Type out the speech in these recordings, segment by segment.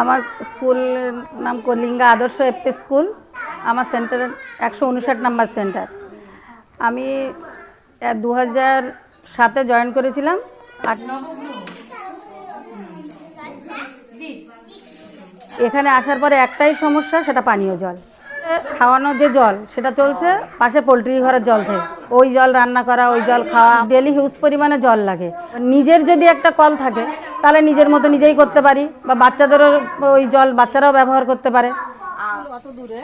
আমার স্কুলের নাম কলিঙ্গা আদর্শ এপি স্কুল। আমার সেন্টার একশো উনষাট নাম্বার সেন্টার। আমি দু হাজার সাতে জয়েন করেছিলাম। এখানে আসার পরে একটাই সমস্যা, সেটা পানীয় জল। খাওয়ানোর যে জল, সেটা চলছে পাশে পোলট্রি ঘরের জল থেকে। ওই জল রান্না করা, ওই জল খাওয়া ডেলি হিউজ পরিমাণে জল লাগে। নিজের যদি একটা কল থাকে, তাহলে নিজের মতো নিজেই করতে পারি, বা বাচ্চাদেরও ওই জল, বাচ্চারাও ব্যবহার করতে পারে। অত দূরে,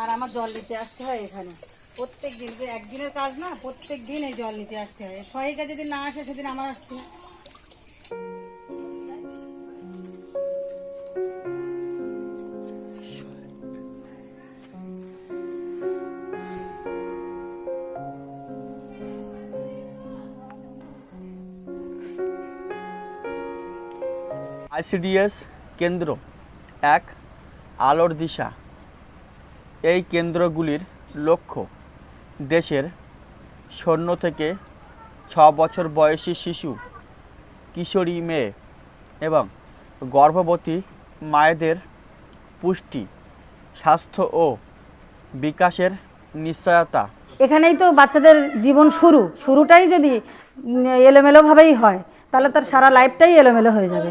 আর আমার জল নিতে আসতে হয় এখানে। প্রত্যেক দিন একদিনের কাজ না প্রত্যেক দিন এই জল নিতে আসতে হয়। সহায়িকা যদি না আসে, সেদিন আমার আসতে আইসিডিএস কেন্দ্র এক আলোর দিশা। এই কেন্দ্রগুলির লক্ষ্য দেশের শূন্য থেকে ছ বছর বয়সী শিশু, কিশোরী মেয়ে এবং গর্ভবতী মায়েদের পুষ্টি, স্বাস্থ্য ও বিকাশের নিশ্চয়তা। এখানেই তো বাচ্চাদের জীবন শুরু। শুরুটাই যদি এলোমেলোভাবেই হয়, তাহলে তার সারা লাইফটাই এলোমেলো হয়ে যাবে।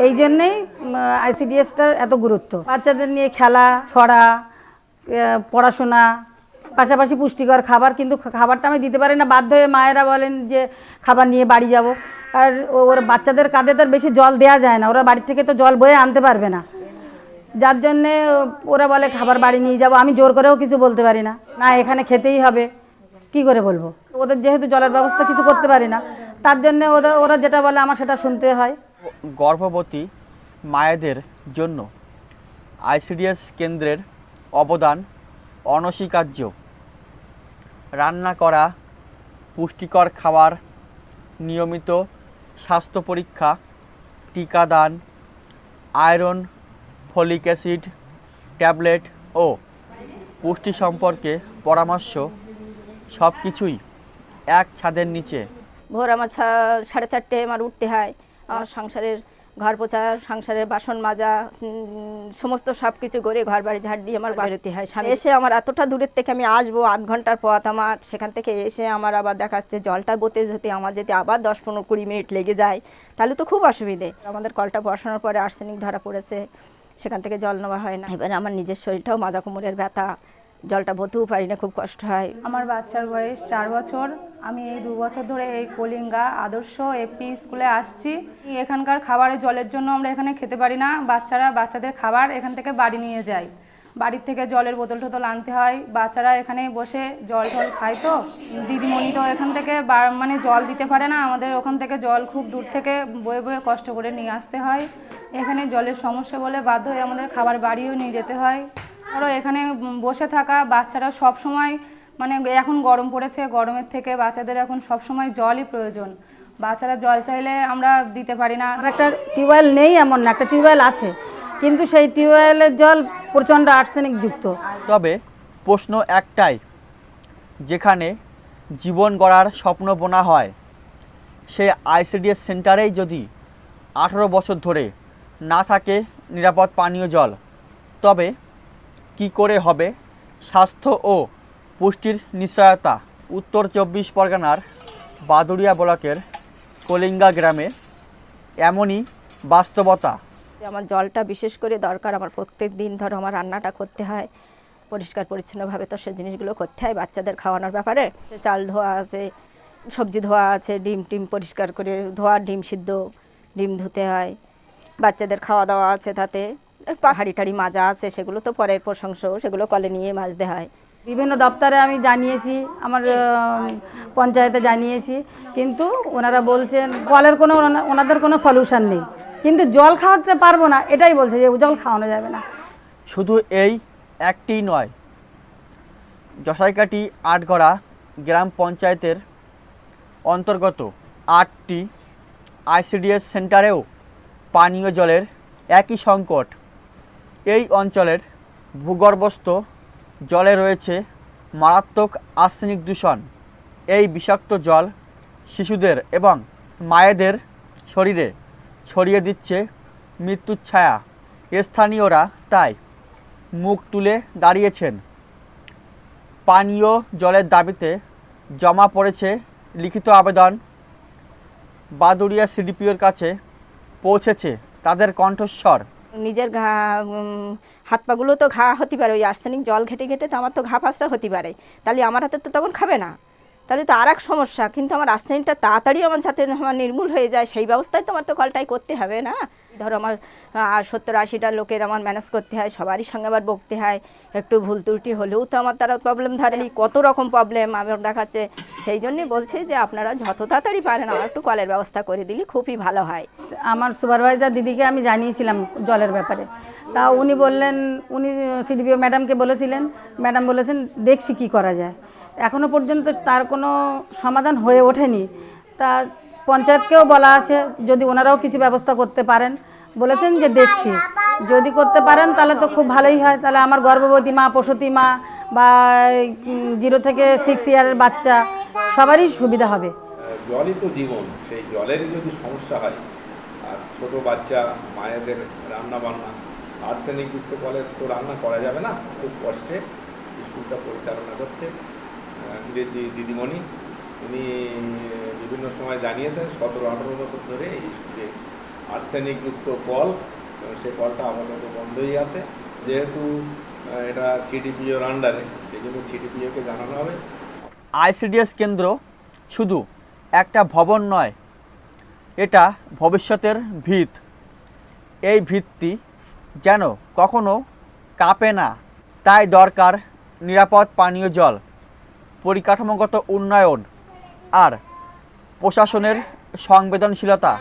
এই জন্যেই আইসিডিএসটার এত গুরুত্ব। বাচ্চাদের নিয়ে খেলা, ছড়া পড়াশোনা, পাশাপাশি পুষ্টিকর খাবার, কিন্তু খাবারটা আমি দিতে পারি না। বাধ্য হয়ে মায়েরা বলেন যে, খাবার নিয়ে বাড়ি যাব। আর ওর বাচ্চাদের কাঁধে তো বেশি জল দেওয়া যায় না। ওরা বাড়ি থেকে তো জল বয়ে আনতে পারবে না। যার জন্যে ওরা বলে, খাবার বাড়ি নিয়ে যাব। আমি জোর করেও কিছু বলতে পারি না। না, এখানে খেতেই হবে। কি করে বলব? ওদের যেহেতু জলের ব্যবস্থা কিছু করতে পারি না। তার জন্যে ওদের ওরা যেটা বলে, আমার সেটা শুনতে হয়। গর্ভবতী মায়েদের জন্য আইসিডিএস কেন্দ্রের অবদান অনস্বীকার্য। রান্না করা, পুষ্টিকর খাবার, নিয়মিত স্বাস্থ্য পরীক্ষা, টিকাদান, আয়রন, ফলিক অ্যাসিড, ট্যাবলেট ও পুষ্টি সম্পর্কে পরামর্শ সব কিছুই এক ছাদের নিচে। ভোর আমার সাড়ে চারটে আমার উঠতে হয়। আমার সংসারের ঘর পোছা সংসারের বাসন মাজা সমস্ত সব কিছু করে ঘর বাড়ি ঝাড় দিয়ে আমার বাড়িতে হয় স্বামী। এসে আমার এতটা দূরের থেকে আমি আসব আধ ঘণ্টার পথ আমার। সেখান থেকে এসে আমার আবার দেখাচ্ছে জলটা বোতে যেতে আমার যদি আবার দশ পনেরো কুড়ি মিনিট লেগে যায় তাহলে তো খুব অসুবিধে। আমাদের কলটা বসানোর পরে আর্সেনিক ধরা পড়েছে সেখান থেকে জল নেওয়া হয় না। এবারে আমার নিজের শরীরটাও মাজা কোমরের ব্যথা জলটা বোতেও পারি না খুব কষ্ট হয়। আমার বাচ্চার বয়স চার বছর আমি এই দু বছর ধরে এই কলিঙ্গা আদর্শ এপি স্কুলে আসছি। এখানকার খাবারের জলের জন্য আমরা এখানে খেতে পারি না। বাচ্চারা, বাচ্চাদের খাবার এখান থেকে বাড়ি নিয়ে যায়। বাড়ির থেকে জলের বোতল টোতল আনতে হয়। বাচ্চারা এখানে বসে জল টল খায় তো। দিদিমণি তো এখান থেকে মানে জল দিতে পারে না। আমাদের ওখান থেকে জল খুব দূর থেকে বয়ে বয়ে কষ্ট করে নিয়ে আসতে হয়। এখানে জলের সমস্যা বলে বাধ্য হয়ে আমাদের খাবার বাড়িও নিয়ে যেতে হয়। ধরো এখানে বসে থাকা বাচ্চারা সব সময় মানে এখন গরম পড়েছে গরমের থেকে বাচ্চাদের এখন সব সময় জলই প্রয়োজন। বাচ্চারা জল চাইলে আমরা দিতে পারি না। একটা টিউবওয়েল নেই এমন না একটা টিউবওয়েল আছে। কিন্তু সেই টিউবওয়েলের জল প্রচণ্ড আর্সেনিক যুক্ত। তবে প্রশ্ন একটাই যেখানে জীবন গড়ার স্বপ্ন বোনা হয় সে আইসিডিএস সেন্টারেই যদি আঠারো বছর ধরে না থাকে নিরাপদ পানীয় জল তবে কি করে হবে? স্বাস্থ্য ও পুষ্টির নিশ্চয়তা, উত্তর চব্বিশ পরগনার বাদুড়িয়া ব্লকের কলিঙ্গা গ্রামে এমনই বাস্তবতা। আমার জলটা বিশেষ করে দরকার, আমার প্রত্যেক দিন ধরো আমার রান্নাটা করতে হয়, পরিষ্কার পরিচ্ছন্নভাবে তো সে জিনিসগুলো করতে হয়, বাচ্চাদের খাওয়ানোর ব্যাপারে। চাল ধোয়া আছে, সবজি ধোয়া আছে, ডিম টিম পরিষ্কার করে ধোয়া, ডিম সিদ্ধ, ডিম ধুতে হয়। বাচ্চাদের খাওয়া দাওয়া আছে তাতে, পাহাড়ি টাড়ি মাজা আছে, সেগুলো তো পরের প্রশংস সেগুলো কলে নিয়ে মাজতে হয়। বিভিন্ন দপ্তরে আমি জানিয়েছি আমার পঞ্চায়েতে জানিয়েছি। কিন্তু ওনারা বলছেন কলের কোনো ওনা- ওনাদের কোনো সলিউশন নেই। কিন্তু জল খাওয়াতে পারব না এটাই বলছে যে জল খাওয়ানো যাবে না। শুধু এই একটি নয় জসাইকাটি আটগড়া গ্রাম পঞ্চায়েতের অন্তর্গত আটটি আইসিডিএস সেন্টারেও পানীয় জলের একই সংকট। এই অঞ্চলের ভূগর্ভস্থ জলে রয়েছে মারাত্মক আর্সেনিক দূষণ। এই বিষাক্ত জল শিশুদের এবং মায়েদের শরীরে ছড়িয়ে দিচ্ছে মৃত্যুর ছায়া। স্থানীয়রা তাই মুখ তুলে দাঁড়িয়েছেন। পানীয় জলের দাবিতে জমা পড়েছে লিখিত আবেদন। বাদুড়িয়া সিডিপিওর কাছে পৌঁছেছে তাদের কণ্ঠস্বর। নিজের হাত পাগুলো তো ঘা হতে পারে, ওই আর্সেনিক জল ঘেটে ঘেটে তো আমার তো ঘা ফাঁসটা হতে পারে। তাহলে আমার হাতে তো তখন খাবে না। তাহলে তো আর এক সমস্যা, কিন্তু আমার আর্সেনিকটা তাড়াতাড়ি আমার যাতে আমার নির্মূল হয়ে যায়, সেই ব্যবস্থায় তো আমার তো কলটাই করতে হবে না। ধরো আমার সত্তর আশিটা লোকের আমার ম্যানেজ করতে হয়, সবারই সঙ্গে আবার বকতে হয়, একটু ভুল ত্রুটি হলেও তো আমার তারা প্রবলেম ধরেনি কত রকম প্রবলেম আমার দেখাচ্ছে। সেই জন্যই বলছি যে আপনারা যত তাড়াতাড়ি পারেন আমার একটু কলের ব্যবস্থা করে দিলে খুবই ভালো হয়। আমার সুপারভাইজার দিদিকে আমি জানিয়েছিলাম জলের ব্যাপারে। তা উনি বললেন, উনি, সিডিপিও ম্যাডামকে বলেছিলেন ম্যাডাম বলেছেন, দেখছি কি করা যায়। এখনও পর্যন্ত তার কোনো সমাধান হয়ে ওঠেনি। তা পঞ্চায়েতকেও বলা আছে, যদি ওনারাও কিছু ব্যবস্থা করতে পারেন। বলেছেন যে দেখছি। যদি করতে পারেন, তাহলে তো খুব ভালোই হয়। তাহলে আমার গর্ভবতী মা, প্রসূতি মা বা জিরো থেকে সিক্স ইয়ারের বাচ্চা, সবারই সুবিধা হবে। জলই তো জীবন। সেই জলেরই যদি সমস্যা হয়, আর ছোট বাচ্চা, মায়েদের রান্না বান্না আর্সেনিকযুক্ত কলে তো রান্না করা যাবে না। খুব কষ্টে স্কুলটা পরিচালনা করছে। ইংরেজি দিদিমণি, উনি বিভিন্ন সময় জানিয়েছেন, সতেরো, আঠেরো বছর ধরে এই স্কুলে আর্সেনিকযুক্ত কল সেই কলটা আপাতত বন্ধই আছে। যেহেতু এটা সিডিপিওর আন্ডারে সেই জন্য সিডিপিওকে জানানো হবে। আইসিডিএস কেন্দ্র শুধু একটা ভবন নয়, এটা ভবিষ্যতের ভিত। এই ভিত্তি যেন কখনো কাঁপে না, তাই দরকার নিরাপদ পানীয় জল। পরিকাঠামোগত উন্নয়ন আর প্রশাসনের সংবেদনশীলতা